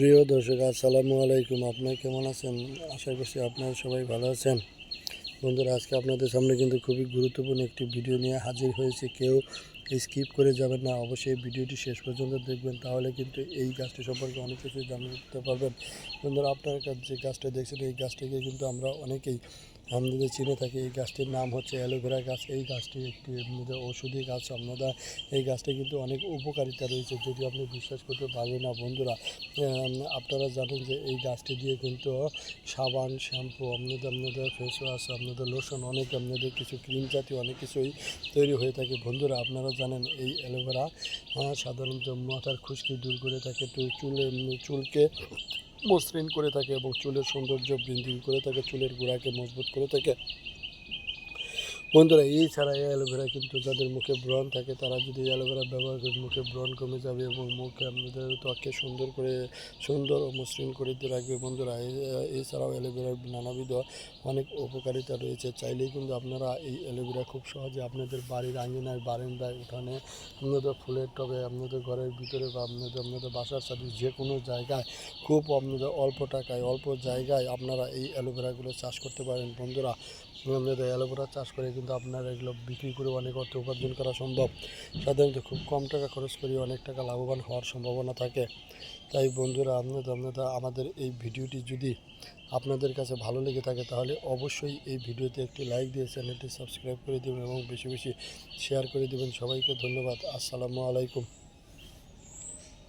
প্রিয় দর্শক, আসসালামু আলাইকুম। আপনার কেমন আছেন? আশা করছি আপনারা সবাই ভালো আছেন। বন্ধুরা, আজকে আপনাদের সামনে কিন্তু খুবই গুরুত্বপূর্ণ একটি ভিডিও নিয়ে হাজির হয়েছে। কেউ স্কিপ করে যাবেন না, অবশ্যই ভিডিওটি শেষ পর্যন্ত দেখবেন, তাহলে কিন্তু এই গাছটি সম্পর্কে অনেক কিছু জানতে পারবেন। বন্ধুরা, আপনার যে গাছটা দেখছেন, এই গাছটিকে কিন্তু আমরা অনেকেই আমাদের চিনে থাকি, এই গাছটির নাম হচ্ছে অ্যালোভেরা গাছ। এই গাছটি একটি ওষুধি গাছ। আপনারা এই গাছটি কিন্তু অনেক উপকারিতা রয়েছে। যদি আপনি বিশ্বাস করতে পারবেন না, বন্ধুরা আপনারা জানেন যে এই গাছটি দিয়ে কিন্তু সাবান, শ্যাম্পু আপনাদের আপনাদের ফেস ওয়াশ আপনাদের লোশন, অনেক আপনাদের কিছু ক্রিম জাতীয় অনেক কিছুই তৈরি হয়ে থাকে। বন্ধুরা, আপনারা জানেন এই অ্যালোভেরা সাধারণত মাথার খুশকি দূর করে থাকে। তো চুলে চুলকে মসৃণ করে থাকে এবং চুলের সৌন্দর্য বৃদ্ধি করে থাকে চুলের গোড়াকে মজবুত করে থাকে। বন্ধুরা, এই ছাড়া এই অ্যালোভেরা কিন্তু যাদের মুখে ব্রণ থাকে, তারা যদি অ্যালোভেরা ব্যবহার করে মুখে ব্রণ কমে যাবে এবং মুখে আপনাদের ত্বককে সুন্দর করে, সুন্দর ও মসৃণ করে দিয়ে রাখবে, বন্ধুরা এছাড়াও অ্যালোভেরার নানাবিধ অনেক উপকারিতা রয়েছে। চাইলেই কিন্তু আপনারা এই অ্যালোভেরা খুব সহজে আপনাদের বাড়ির আঙিনায়, বারেন্দায়, উঠানে, আপনাদের ফুলের টবে, আপনাদের ঘরের ভিতরে বা আপনাদের আপনাদের বাসার সাথে যে কোনো জায়গায় খুব আপনাদের অল্প টাকায়, অল্প জায়গায় আপনারা এই অ্যালোভেরাগুলো চাষ করতে পারেন। বন্ধুরা, আপনাদের অ্যালোভেরা চাষ করে কিন্তু আপনার এগুলো বিক্রি করে অনেক অর্থ উপার্জন করা সম্ভব। সাধারণত খুব কম টাকা খরচ করে অনেক টাকা লাভবান হওয়ার সম্ভাবনা থাকে। তাই বন্ধুরা, আপনাদের আপনারা আমাদের এই ভিডিওটি যদি আপনাদের কাছে ভালো লেগে থাকে, তাহলে অবশ্যই এই ভিডিওতে একটি লাইক দিয়ে চ্যানেলটি সাবস্ক্রাইব করে দেবেন এবং বেশি বেশি শেয়ার করে দেবেন। সবাইকে ধন্যবাদ। আসসালামু আলাইকুম।